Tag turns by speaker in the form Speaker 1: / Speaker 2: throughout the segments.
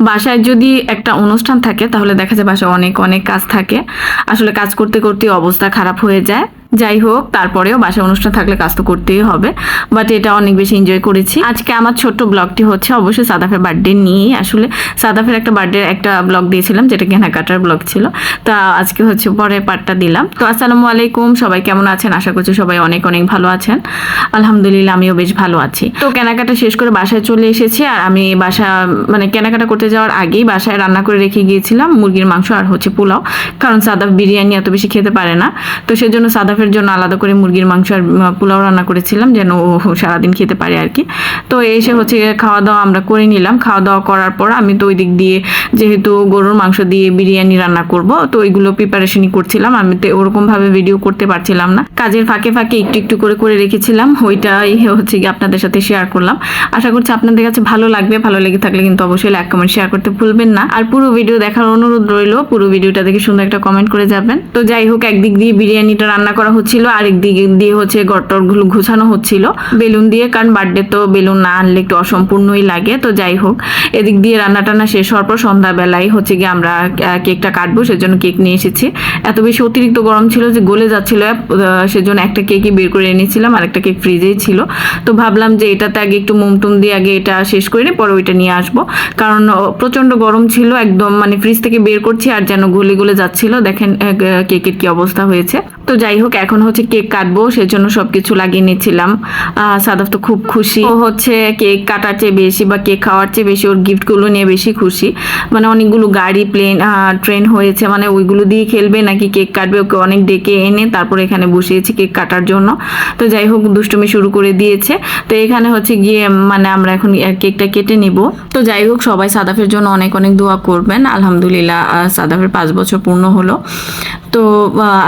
Speaker 1: বাসায় যদি একটা অনুষ্ঠান থাকে, তাহলে দেখা যায় বাসায় অনেক অনেক কাজ থাকে। আসলে কাজ করতে করতে অবস্থা খারাপ হয়ে যায়। যাই হোক তারপরেও বাসায় অনুষ্ঠান থাকলে কাজ তো করতেই হবে বাট এটা অনেক বেশি এনজয় করেছি। আজকে আমার ছোট্ট ব্লগটি হচ্ছে অবশ্যই সাদাফের বার্থডে নিয়েই, আসলে সাদাফের একটা বার্থডে একটা ব্লগ দিয়েছিলাম, যেটা কেনাকাটার ব্লগ ছিল, তা আজকে হচ্ছে পরে পার্টটা দিলাম। তো আসসালামু আলাইকুম, সবাই কেমন আছেন? আশা করছি সবাই অনেক অনেক ভালো আছেন। আলহামদুলিল্লাহ, আমিও বেশ ভালো আছি। তো কেনাকাটা শেষ করে বাসায় চলে এসেছি, আর আমি বাসা মানে কেনাকাটা করতে যাওয়ার আগেই বাসায় রান্না করে রেখে গিয়েছিলাম, মুরগির মাংস আর হচ্ছে পোলাও, কারণ সাদাফ বিরিয়ানি এত বেশি খেতে পারে না, তো সেজন্য সাদাফের জন্য আলাদা করে মুরগির মাংস আর পোলাও রান্না করেছিলাম, যেন ও সারাদিন খেতে পারে আর কি। তো এসে হচ্ছে খাওয়া দাওয়া আমরা করে নিলাম। খাওয়া দাওয়া করার পর আমি তো ওই দিক দিয়ে যেহেতু গরুর মাংস দিয়ে বিরিয়ানি রান্না করব, তো ওইগুলো প্রিপারেশনই করছিলাম। আমি তো ওরকমভাবে ভিডিও করতে পারছিলাম না। কাজের ফাঁকে ফাঁকে একটু একটু করে করে রেখেছিলাম। ওইটাই হচ্ছে গিয়ে আপনাদের সাথে শেয়ার করলাম। আশা করছি আপনাদের কাছে ভালো লাগবে। ভালো লেগে থাকলে কিন্তু অবশ্যই লাইক কমেন্ট শেয়ার করতে ভুলবেন না। আর পুরো ভিডিও দেখার অনুরোধ রইল, পুরো ভিডিওটা দেখে সুন্দর একটা কমেন্ট করে যাবেন। তো যাই হোক, একদিক দিয়ে বিরিয়ানিটা রান্না করা হচ্ছিল, আরেক দিক দিয়ে হচ্ছে গটরগুলো ঘুষানো হচ্ছিল। বেলুন দিয়ে, কারণ বার্থডে তো বেলুন না আনলে একটু অসম্পূর্ণই লাগে, তো যাই হোক। এদিক দিয়ে রান্না টান্না শেষ হওয়ার পর সন্ধ্যাবেলায় হচ্ছে গিয়ে আমরা কেকটা কাটবো, সেজন্য কেক নিয়ে এসেছি। এত বেশি অতিরিক্ত গরম ছিল যে গলে যাচ্ছিল সেজন্য একটা কেকই বের করে এনেছিলাম, আর একটা কেক ফ্রিজেই ছিল। তো ভাবলাম যে এটাতে আগে একটু মোমটুম দিয়ে আগে এটা শেষ করে নিই, পরে ওইটা নিয়ে আসব। কারণ প্রচণ্ড গরম ছিল, একদম মানে ফ্রিজ থেকে বের করছি, আর যেন গলে গলে যাচ্ছিল। দেখেন কেকের কি অবস্থা হয়েছে। তো যাই হোক এখন হচ্ছে কেক কাটবো, সেজন্য সবকিছু লাগিয়ে নিয়েছিলাম সাদাফ তো খুব খুশি। ও হচ্ছে কেক কাটার চেয়ে বেশি বা কেক খাওয়ার চেয়ে বেশি, ওর গিফটগুলো নিয়ে বেশি খুশি। মানে অনেকগুলো গাড়ি, প্লেন ট্রেন হয়েছে মানে ওইগুলো দিয়ে খেলবে নাকি কেক কাটবে, ওকে অনেক ডেকে এনে তারপর এখানে বসিয়েছি কেক কাটার জন্য। তো যাই হোক, দুষ্টুমি শুরু করে দিয়েছে। তো এখানে হচ্ছে গিয়ে মানে আমরা এখন কেকটা কেটে নিব। তো যাই হোক, সবাই সাদাফের জন্য অনেক অনেক দোয়া করবেন। আলহামদুলিল্লাহ সাদাফের পাঁচ বছর পূর্ণ হলো। তো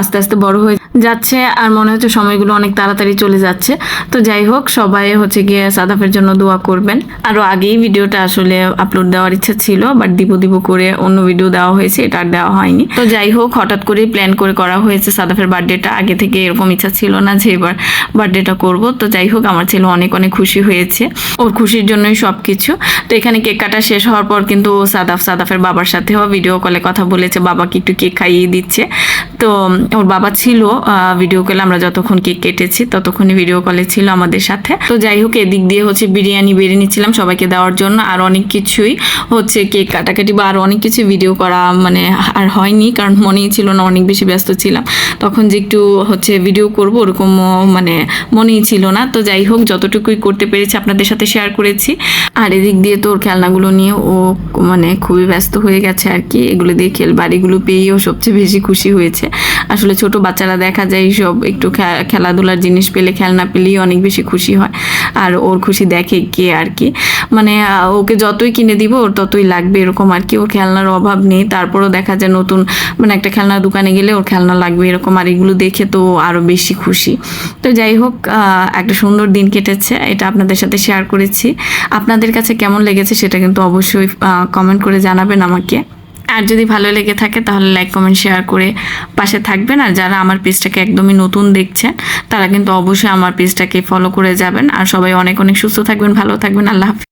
Speaker 1: আস্তে আস্তে বড় হয়ে যাচ্ছে আর মনে হচ্ছে সময়গুলো অনেক তাড়াতাড়ি চলে যাচ্ছে। তো যাই হোক, সবাই হচ্ছে গিয়ে সাদাফের জন্য দোয়া করবেন। আরও আগেই ভিডিওটা আসলে আপলোড দেওয়ার ইচ্ছা ছিল বাট দিব দিব করে অন্য ভিডিও দেওয়া হয়েছে, এটা আর দেওয়া হয়নি। তো যাই হোক, হঠাৎ করেই প্ল্যান করে করা হয়েছে সাদাফের বার্থডেটা আগে থেকে এরকম ইচ্ছা ছিল না যে এবার বার্থডেটা করব। তো যাই হোক, আমার ছেলে অনেক অনেক খুশি হয়েছে। ওর খুশির জন্যই সব কিছু তো এখানে কেক কাটা শেষ হওয়ার পর কিন্তু সাদাফ, সাদাফের বাবার সাথেও ভিডিও কলে কথা বলেছে। বাবাকে একটু কেক খাইয়ে দিচ্ছে। তো ওর বাবা ছিল ভিডিও কলে আমরা যতক্ষণ কেক কেটেছি, ততক্ষণই ভিডিও কলে ছিল আমাদের সাথে। তো যাই হোক, এদিক দিয়ে হচ্ছে বিরিয়ানি বেড়ে নিচ্ছিলাম সবাইকে দেওয়ার জন্য। আর অনেক কিছুই হচ্ছে কেক কাটাকাটি বা আর অনেক কিছু ভিডিও করা মানে আর হয়নি, কারণ মনেই ছিল না, অনেক বেশি ব্যস্ত ছিলাম। তখন যে একটু হচ্ছে ভিডিও করব, ওরকম মানে মনেই ছিল না। তো যাই হোক, যতটুকুই করতে পেরেছি আপনাদের সাথে শেয়ার করেছি। আর এদিক দিয়ে তো ওর খেলনাগুলো নিয়ে ও মানে খুবই ব্যস্ত হয়ে গেছে আর কি। এগুলো দিয়ে খেল, বাড়িগুলো পেয়েও সবচেয়ে বেশি খুশি হয়েছে। আসলে ছোট বাচ্চারা দেখা যায় সব একটু খেলাধুলার জিনিস পেলে, খেলনা পেলেই অনেক বেশি খুশি হয়। আর ওর খুশি দেখে কে আর কি। মানে ওকে যতই কিনে দিব, ওর ততই লাগবে এরকম আর কি। ওর খেলনার অভাব নেই। তারপরও দেখা যায় নতুন মানে একটা খেলনার দোকানে গেলে ওর খেলনা লাগবে এরকম। আর এগুলো দেখে তো আরও বেশি খুশি। তো যাই হোক একটা সুন্দর দিন কেটেছে। এটা আপনাদের সাথে শেয়ার করেছি। আপনাদের কাছে কেমন লেগেছে সেটা কিন্তু অবশ্যই কমেন্ট করে জানাবেন আমাকে। আর যদি ভালো লেগে থাকে তাহলে লাইক কমেন্ট শেয়ার করে পাশে থাকবেন। আর যারা আমার পেজটাকে একদমই নতুন দেখছেন, তারা কিন্তু অবশ্যই আমার পেজটাকে ফলো করে যাবেন। আর সবাই অনেক অনেক সুস্থ থাকবেন, ভালো থাকবেন। আল্লাহ হাফিজ।